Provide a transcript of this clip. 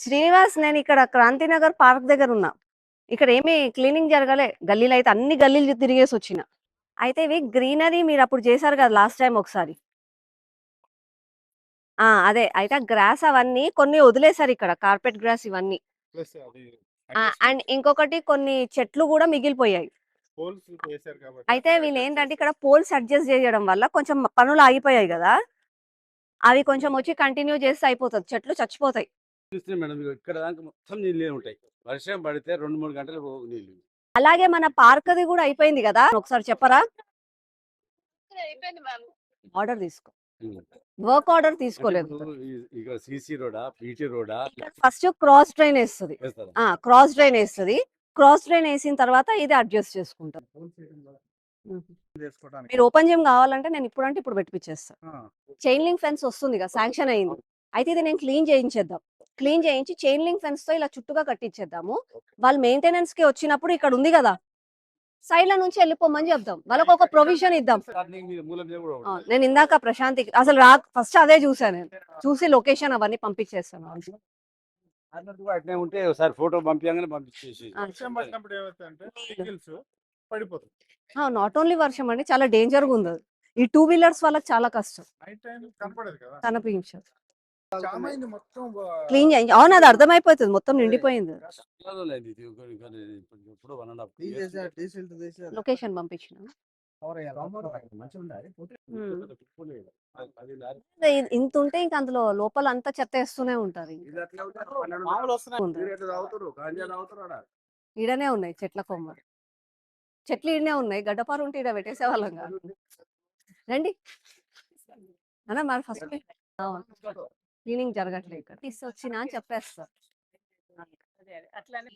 శ్రీనివాస్ నేను ఇక్కడ క్రాంతినగర్ పార్క్ దగ్గర ఉన్నా. ఇక్కడ ఏమీ క్లీనింగ్ జరగలే. గల్లీలు అయితే అన్ని గల్లీలు తిరిగేసి వచ్చిన. అయితే ఇవి గ్రీనరీ మీరు అప్పుడు చేశారు కదా లాస్ట్ టైం ఒకసారి. ఆ అదే. అయితే గ్రాస్ అవన్నీ కొన్ని వదిలేశారు ఇక్కడ. కార్పెట్ గ్రాస్ ఇవన్నీ. అండ్ ఇంకొకటి కొన్ని చెట్లు కూడా మిగిలిపోయాయి. అయితే వీళ్ళు ఏంటంటే ఇక్కడ పోల్స్ అడ్జస్ట్ చేయడం వల్ల కొంచెం పనులు ఆగిపోయాయి కదా. అవి కొంచెం వచ్చి కంటిన్యూ చేస్తే అయిపోతుంది. చెట్లు చచ్చిపోతాయి. చూస్తే మేడం ఇగో ఇక్కడ దాకా మొత్తం నీళ్ళే ఉంటాయి. వర్షం పడితే రెండు మూడు గంటలు నీళ్ళు. అలాగే మన పార్క్ది కూడా అయిపోయింది కదా? ఒకసారి చెప్పరా? ఆర్డర్ తీసుకో. వర్క్ ఆర్డర్ తీసుకోలేదు. ఇప్పుడు ఈ- ఇక్కడ సిసి రోడా పీటీ రోడా? ఫస్ట్ క్రాస్ డ్రైన్ వేస్తుంది. క్రాస్ డ్రైన్ వేస్తుంది. క్రాస్ డ్రైన్ వేసిన తర్వాత ఇది అడ్జస్ట్ చేసుకుంటాం. మీరు ఓపెన్ జిమ్ కావాలంటే నేను ఇప్పుడు అంటే ఇప్పుడు పెట్టిపిచ్చేస్తాను ఆ, చైన్ లింక్ ఫెన్స్ వస్తుంది కదా శాంక్షన్ అయింది. అయితే ఇది నేను క్లీన్ చేయించేద్దాం. క్లీన్ చేయించి చైన్ లింక్ ఫెన్స్తో ఇలా చుట్టుగా కట్టించేద్దాము. వాళ్ళు మెయింటెనెన్స్కి వచ్చినప్పుడు ఇక్కడ ఉంది కదా సైడ్ ల నుంచి వెళ్ళిపోమని చెప్దాం. వాళ్ళకి ఒక ప్రొవిజన్ ఇద్దాం. నేను ఇందాక ప్రశాంతి అసలు రా ఫస్ట్ అదే చూసాను నేను. చూసి లొకేషన్ అవన్నీ పంపించేస్తాను. అట్నే ఉంటే ఒకసారి ఫోటో పంపించగానే పంపించేసి. పడిపోతుంది నాట్ ఓన్లీ వర్షం అండి చాలా డేంజర్గా ఉంది. ఈ టూ వీలర్స్ వాళ్ళకి చాలా కష్టం. కనిపించదు. క్లీన్ చేయించి అవును అది అర్థమైపోతుంది. మొత్తం నిండిపోయింది. లొకేషన్ పంపించిన. ఇంత ఉంటే ఇంకా అందులో లోపల అంతా చెత్త వేస్తూనే ఉంటారు ఇంకా. ఇది అట్లా ఉంటే పన్నెండు ఉంది. మీరు ఎట్లా తాగుతారు గాంజా తాగుతారు ఆడ ఈడనే ఉన్నాయి చెట్ల కొమ్మ. చెట్లు ఈడనే ఉన్నాయి. గడ్డపారు ఉంటే ఈడ పెట్టేసే వాళ్ళం కాదు. రండి. అన్న మరి ఫస్ట్ క్లీనింగ్ జరగట్లేదు ఇక్కడ. తీసుకొచ్చినా అని చెప్పేస్తారు. అట్లానే